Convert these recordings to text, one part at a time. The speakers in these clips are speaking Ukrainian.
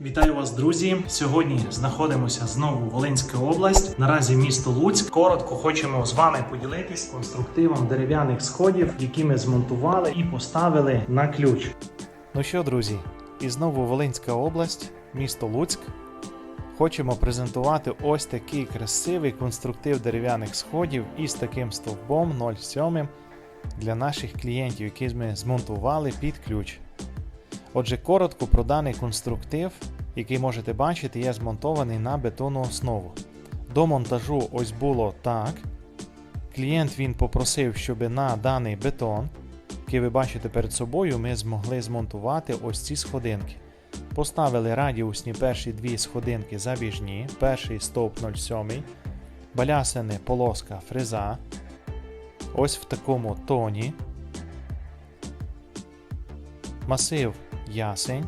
Вітаю вас, друзі! Сьогодні знаходимося знову в Волинська область. Наразі місто Луцьк. Коротко хочемо з вами поділитись конструктивом дерев'яних сходів, які ми змонтували і поставили на ключ. Ну що, друзі, і знову Волинська область, місто Луцьк. Хочемо презентувати ось такий красивий конструктив дерев'яних сходів із таким стовбом 0,7 для наших клієнтів, які ми змонтували під ключ. Отже, коротко про даний конструктив, який можете бачити, є змонтований на бетонну основу. До монтажу ось було так. Клієнт він попросив, щоб на даний бетон, який ви бачите перед собою, ми змогли змонтувати ось ці сходинки. Поставили радіусні перші дві сходинки забіжні, перший стовп 0,7, балясини полоска фреза. Ось в такому тоні. Масив ясень.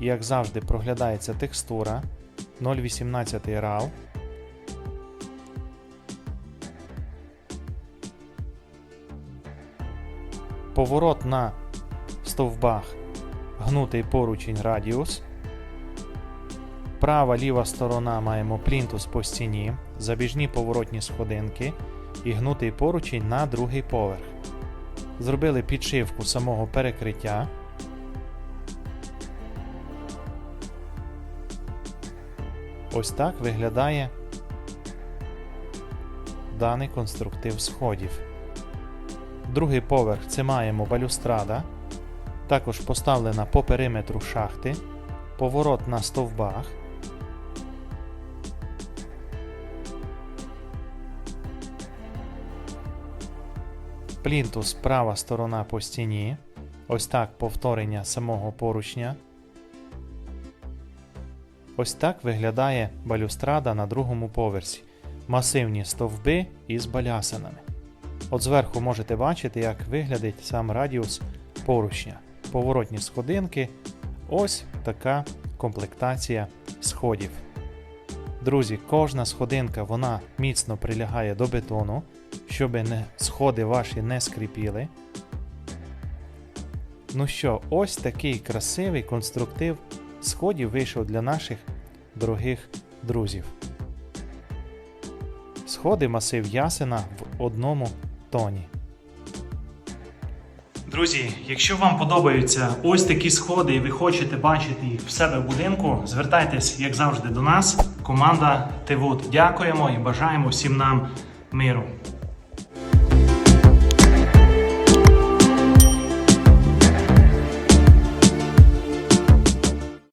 Як завжди проглядається текстура 0,18 RAW. Поворот на стовбах гнутий поручень радіус. Права ліва сторона маємо плінтус по стіні, забіжні поворотні сходинки і гнутий поручень на другий поверх. Зробили підшивку самого перекриття. Ось так виглядає даний конструктив сходів. Другий поверх це маємо балюстрада, також поставлена по периметру шахти, поворот на стовбах. Плінтус права сторона по стіні. Ось так повторення самого поручня. Ось так виглядає балюстрада на другому поверсі. Масивні стовби із балясинами. От зверху можете бачити, як виглядить сам радіус поручня. Поворотні сходинки. Ось така комплектація сходів. Друзі, кожна сходинка вона міцно прилягає до бетону, щоб не, сходи ваші не скріпіли. Ну що, ось такий красивий конструктив сходів вийшов для наших дорогих друзів. Сходи масив ясена в одному тоні. Друзі, якщо вам подобаються ось такі сходи і ви хочете бачити їх в себе в будинку, звертайтесь, як завжди, до нас. Команда ТВУД. Дякуємо і бажаємо всім нам миру.